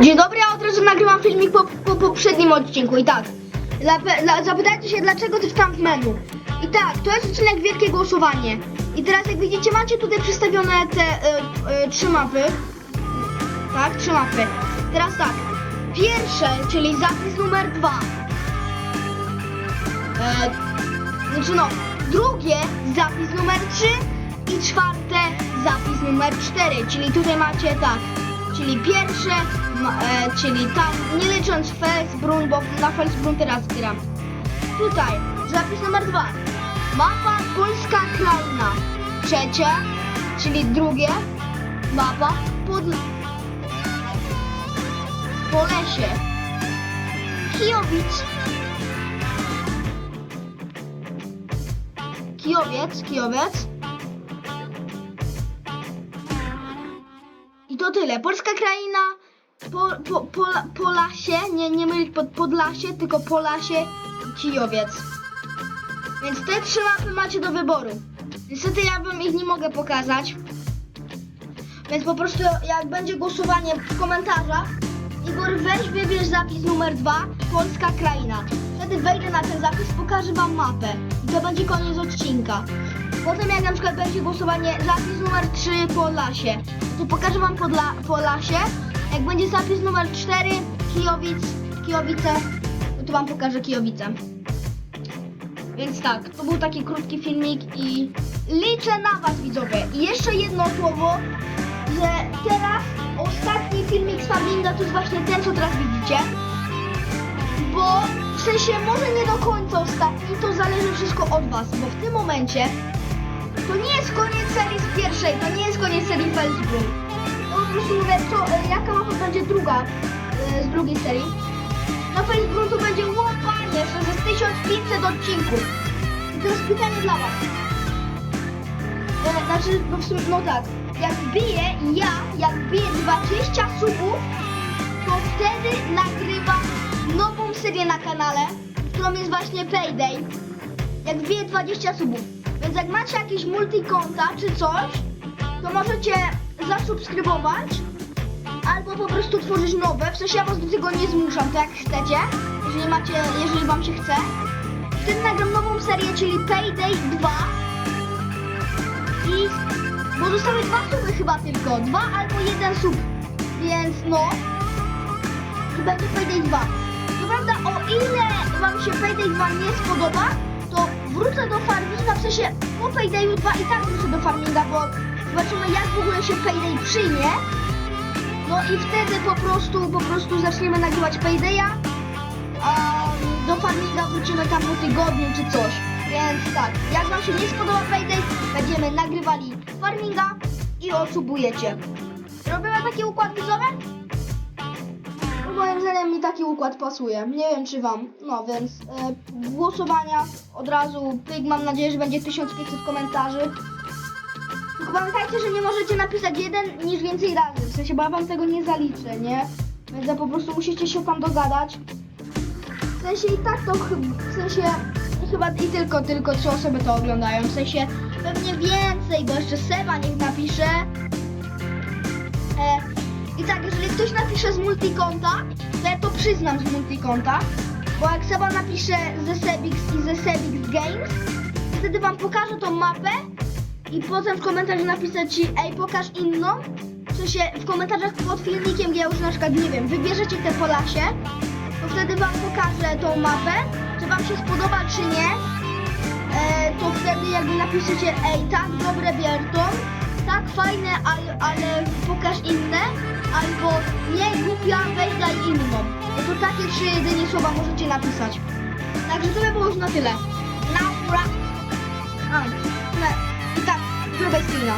Dzień dobry, ja od razu nagrywam filmik po, po poprzednim odcinku i tak. Dla, zapytajcie się, dlaczego coś tam w menu. I tak, to jest odcinek Wielkie Głosowanie. I teraz jak widzicie, macie tutaj przedstawione te e, e, trzy mapy. Tak, trzy mapy. Teraz tak, pierwsze, czyli zapis numer dwa. E, znaczy no, drugie zapis numer 3 i czwarte zapis numer 4, czyli tutaj macie tak, czyli pierwsze, ma, e, czyli tam, nie licząc Felsbrun, bo na Felsbrun teraz gram. Tutaj zapis numer 2, mapa Polska Kraina. Trzecie, czyli drugie, mapa pod... Polesie. Kijowic Kijowiec, Kijowiec. To tyle. Polska kraina, po, po, pola, Polasie, nie, nie mylić pod Podlasie, tylko Polasie Kijowiec. Więc te trzy mapy macie do wyboru. Niestety ja wam ich nie mogę pokazać. Więc po prostu jak będzie głosowanie w komentarzach, Igor weź wybierz zapis numer dwa, Polska kraina. Wtedy wejdę na ten zapis, pokażę wam mapę. I to będzie koniec odcinka. Potem jak na przykład będzie głosowanie zapis numer 3 Podlasie, to pokażę wam Podla Podlasie. Jak będzie zapis numer 4 Kijowic, Kijowice, no to wam pokażę Kijowice. Więc tak, to był taki krótki filmik i liczę na was widzowie. I jeszcze jedno słowo, że teraz ostatni filmik z to jest właśnie ten, co teraz widzicie. Bo w sensie może nie do końca ostatni, to zależy wszystko od was, bo w tym momencie to nie jest koniec serii z pierwszej, to nie jest koniec serii Felsbrun. To po prostu mówię, co, e, jaka mapa będzie druga e, z drugiej serii. Na Felsbrun to będzie łopanie, że jest 1500 odcinków. I teraz pytanie dla was. E, znaczy, no, w sumie, no tak, jak wbiję ja, jak wbiję 20 subów, to wtedy nagrywam nową serię na kanale, którą jest właśnie Payday. Jak wbiję 20 subów. Więc jak macie jakieś multikonta czy coś, to możecie zasubskrybować albo po prostu tworzyć nowe. W sensie ja was do tego nie zmuszam, to jak chcecie, jeżeli macie, jeżeli wam się chce. Wtedy nagram nową serię, czyli Payday 2. I bo zostały dwa suby chyba tylko. Dwa albo jeden sub. Więc no. I będzie Payday 2. Co prawda o ile wam się Payday 2 nie spodoba, wrócę do farminga, w sensie po Paydayu 2 i tak wrócę do farminga, bo zobaczymy jak w ogóle się Payday przyjmie. No i wtedy po prostu, po prostu zaczniemy nagrywać Paydaya, a do farminga wrócimy tam po tygodniu czy coś. Więc tak, jak wam się nie spodoba Payday, będziemy nagrywali farminga i odsubujecie. Robimy taki układ widzowy? Moim zdaniem mi taki układ pasuje. Nie wiem czy wam. No więc e, głosowania od razu. Pyk, mam nadzieję, że będzie 1500 komentarzy. Tylko pamiętajcie, że nie możecie napisać jeden niż więcej razy. W sensie, bo ja wam tego nie zaliczę, nie? Więc ja po prostu musicie się tam dogadać. W sensie i tak to w sensie chyba i tylko, tylko trzy osoby to oglądają. W sensie pewnie więcej, bo jeszcze Seba niech napisze. E, I tak, jeżeli ktoś napisze z multikonta, to ja to przyznam z multikonta. Bo jak Seba napisze ze Sebix i ze Sebix Games, wtedy wam pokażę tą mapę i potem w komentarzu napiszę ci, ej pokaż inną. W sensie w komentarzach pod filmikiem, ja już na przykład, nie wiem, wybierzecie te Polasie, to wtedy wam pokażę tą mapę, czy wam się spodoba czy nie. E, to wtedy jakby napiszecie, ej tak, dobre Bierton, tak fajne, ale, ale pokaż inne, albo nie głupia, weź daj inną. To takie trzy jedynie słowa możecie napisać. Także to by było już na tyle. Naura. A, i tak, zrobię screena.